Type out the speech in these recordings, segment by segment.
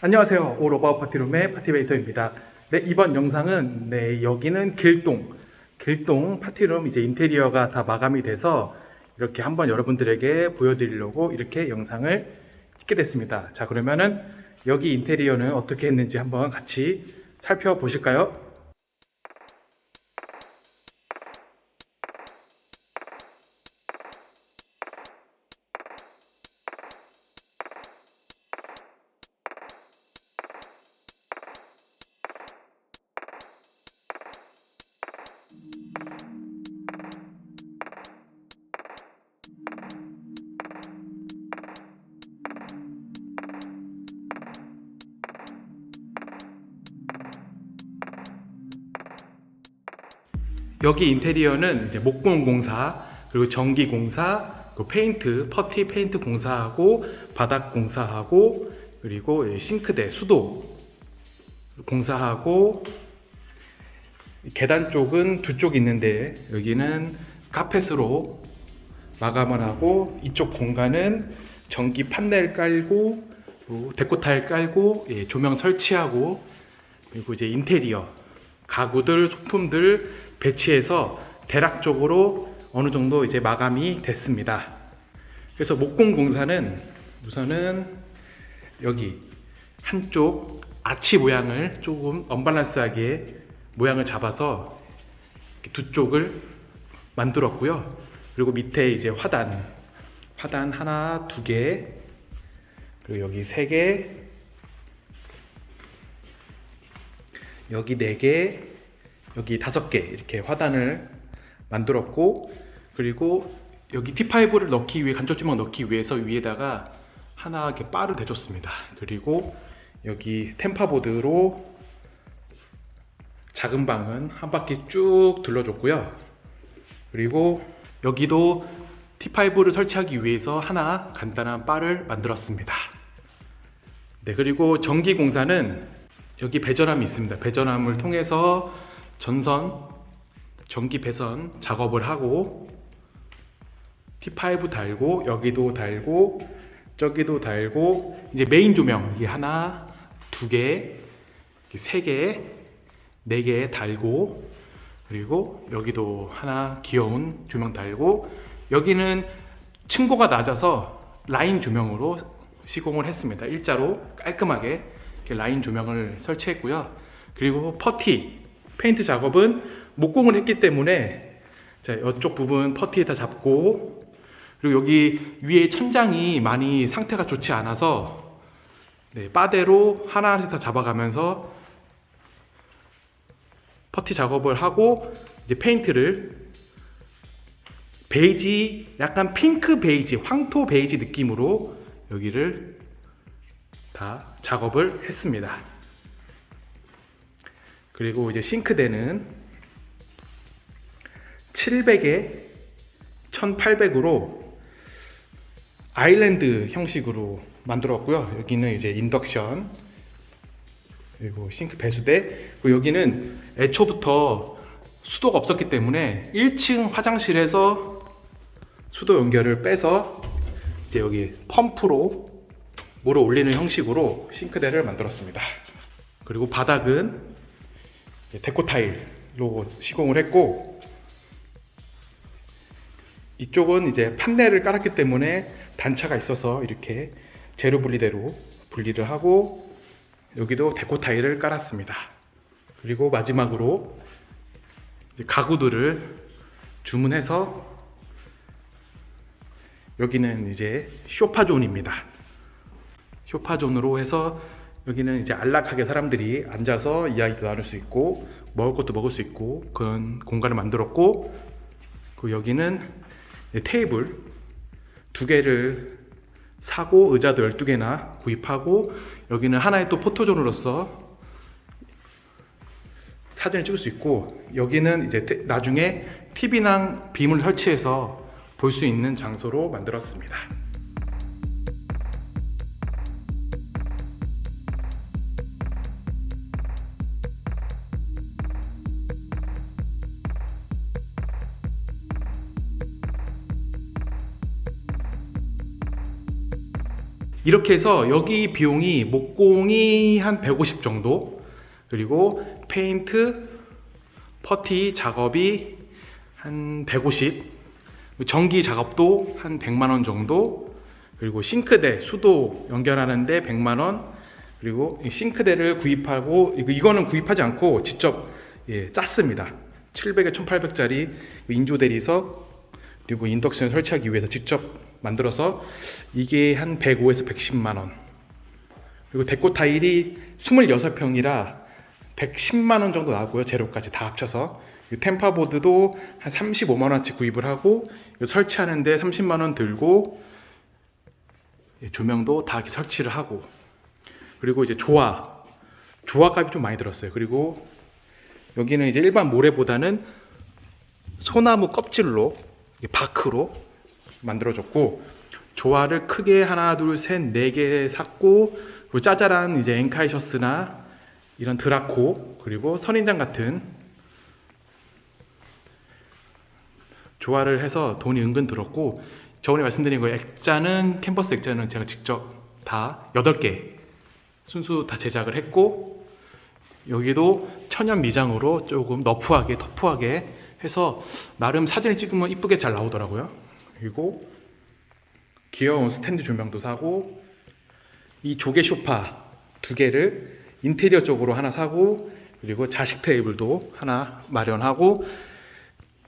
안녕하세요. 오로바 파티룸의 파티베이터입니다. 네, 이번 영상은 네, 여기는 길동. 길동 파티룸 이제 인테리어가 다 마감이 돼서 이렇게 한번 여러분들에게 보여드리려고 이렇게 영상을 찍게 됐습니다. 자, 그러면은 여기 인테리어는 어떻게 했는지 한번 같이 살펴보실까요? 여기 인테리어는 이제 목공 공사, 그리고 전기 공사, 그 페인트, 퍼티 페인트 공사하고 바닥 공사하고 그리고 이 싱크대, 수도 공사하고 계단 쪽은 두 쪽 있는데 여기는 카펫으로 마감을 하고 이쪽 공간은 전기 판넬 깔고 데코타일 깔고 예, 조명 설치하고 그리고 이제 인테리어 가구들 소품들 배치해서 대략 적으로 어느 정도 이제 마감이 됐습니다. 그래서 목공 공사는 우선은 여기 한쪽 아치 모양을 조금 언밸런스하게 모양을 잡아서 두 쪽을 만들었고요. 그리고 밑에 이제 화단, 화단 하나, 두 개, 그리고 여기 세 개, 여기 네 개, 여기 다섯 개 이렇게 화단을 만들었고 그리고 여기 T5를 넣기 위해 간접주먹 넣기 위해서 위에다가 하나 이렇게 바를 대줬습니다. 그리고 여기 템파보드로 작은 방은 한 바퀴 쭉 둘러줬고요. 그리고 여기도 T5를 설치하기 위해서 하나 간단한 바를 만들었습니다. 네, 그리고 전기 공사는 여기 배전함이 있습니다. 배전함을 통해서 전선, 전기 배선 작업을 하고 T5 달고 여기도 달고 저기도 달고 이제 메인 조명 이게 하나, 두 개, 세 개, 네 개 달고 그리고 여기도 하나 귀여운 조명 달고 여기는 층고가 낮아서 라인 조명으로 시공을 했습니다. 일자로 깔끔하게 라인 조명을 설치했고요. 그리고 퍼티 페인트 작업은 목공을 했기 때문에 자, 이쪽 부분 퍼티에다 잡고 그리고 여기 위에 천장이 많이 상태가 좋지 않아서 네, 바대로 하나씩 다 잡아가면서 퍼티 작업을 하고 이제 페인트를 베이지 약간 핑크 베이지 황토 베이지 느낌으로 여기를 다 작업을 했습니다. 그리고 이제 싱크대는 700에 1800으로 아일랜드 형식으로 만들었고요. 여기는 이제 인덕션 그리고 싱크 배수대 그리고 여기는 애초부터 수도가 없었기 때문에 1층 화장실에서 수도 연결을 빼서 이제 여기 펌프로 물을 올리는 형식으로 싱크대를 만들었습니다. 그리고 바닥은 데코 타일로 시공을 했고 이쪽은 이제 판넬을 깔았기 때문에 단차가 있어서 이렇게 재료 분리대로 분리를 하고 여기도 데코 타일을 깔았습니다. 그리고 마지막으로 가구들을 주문해서 여기는 이제 쇼파존입니다. 쇼파존으로 해서 여기는 이제 안락하게 사람들이 앉아서 이야기도 나눌 수 있고 먹을 것도 먹을 수 있고 그런 공간을 만들었고 그 여기는 테이블 두 개를 사고 의자도 12개나 구입하고 여기는 하나의 또 포토존으로서 사진을 찍을 수 있고 여기는 이제 테- 나중에 TV랑 빔을 설치해서 볼 수 있는 장소로 만들었습니다. 이렇게 해서 여기 비용이 목공이 한 150 정도. 그리고 페인트 퍼티 작업이 한 150, 전기 작업도 한 100만 원 정도, 그리고 싱크대 수도 연결하는데 100만 원, 그리고 이 싱크대를 구입하고 이거 이거는 구입하지 않고 직접 예, 짰습니다. 700에 1800짜리 인조 대리석 그리고 인덕션 설치하기 위해서 직접 만들어서 이게 한 105에서 110만 원. 그리고 데코 타일이 26평이라 110만 원 정도 나고요. 재료까지 다 합쳐서. 이 템파 보드도 한 35만 원치 구입을 하고 설치하는데 30만 원 들고 예, 조명도 다 설치를 하고 그리고 이제 조화 조화 값이 좀 많이 들었어요. 그리고 여기는 이제 일반 모래보다는 소나무 껍질로 바크로 만들어졌고 조화를 크게 하나 둘 셋 네 개 샀고 그리고 짜잘한 이제 엔카이셔스나 이런 드라코 그리고 선인장 같은 조화를 해서 돈이 은근 들었고 저번에 말씀드린 거 액자는 캔버스 액자는 제가 직접 다 8개 순수 다 제작을 했고 여기도 천연 미장으로 조금 너프하게 터프하게 해서 나름 사진을 찍으면 이쁘게 잘 나오더라고요. 그리고 귀여운 스탠드 조명도 사고 이 조개 쇼파 두 개를 인테리어 쪽으로 하나 사고 그리고 자식 테이블도 하나 마련하고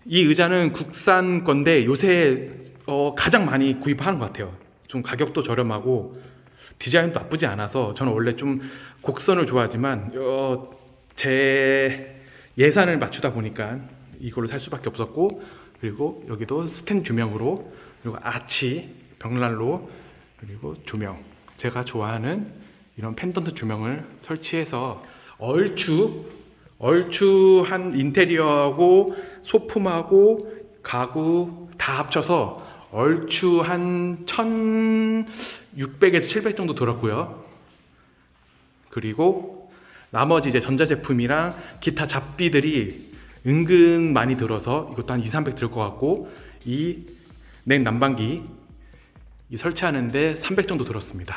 이 의자는 국산 건데 요새 어, 가장 많이 구입하는 것 같아요. 좀 가격도 저렴하고 디자인도 나쁘지 않아서 저는 원래 좀 곡선을 좋아하지만 어, 제 예산을 맞추다 보니까 이걸로 살 수밖에 없었고 그리고 여기도 스탠 조명으로 그리고 아치 벽난로 그리고 조명 제가 좋아하는 이런 펜던트 조명을 설치해서 얼추 얼추 한 인테리어하고 소품하고 가구 다 합쳐서 얼추 한 1600에서 700 정도 들었고요. 그리고 나머지 이제 전자제품이랑 기타 잡비들이 은근 많이 들어서 이것도 한 2, 300 들 것 같고 이 냉 난방기 이 설치하는데 300 정도 들었습니다.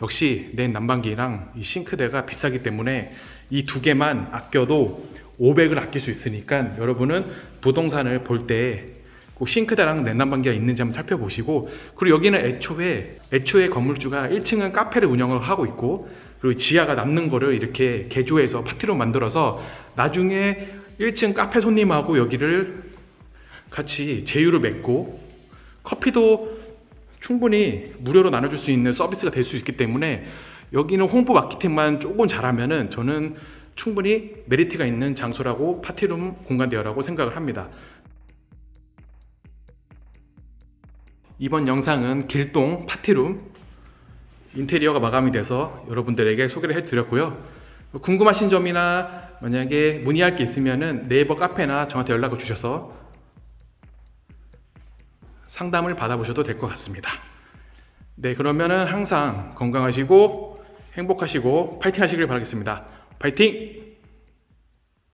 역시 냉 난방기랑 이 싱크대가 비싸기 때문에 이 두 개만 아껴도 500을 아낄 수 있으니까 여러분은 부동산을 볼 때 꼭 싱크대랑 냉난방기가 있는지 한번 살펴보시고 그리고 여기는 애초에 애초에 건물주가 1층은 카페를 운영을 하고 있고 그리고 지하가 남는 거를 이렇게 개조해서 파티로 만들어서 나중에 1층 카페 손님하고 여기를 같이 제휴를 맺고 커피도 충분히 무료로 나눠줄 수 있는 서비스가 될 수 있기 때문에 여기는 홍보 마케팅만 조금 잘하면은 저는 충분히 메리트가 있는 장소라고 파티룸 공간 대여라고 생각을 합니다. 이번 영상은 길동 파티룸 인테리어가 마감이 돼서 여러분들에게 소개를 해드렸고요. 궁금하신 점이나 만약에 문의할 게 있으면은 네이버 카페나 저한테 연락을 주셔서 상담을 받아보셔도 될 것 같습니다. 네, 그러면은 항상 건강하시고 행복하시고 파이팅 하시길 바라겠습니다. 파이팅!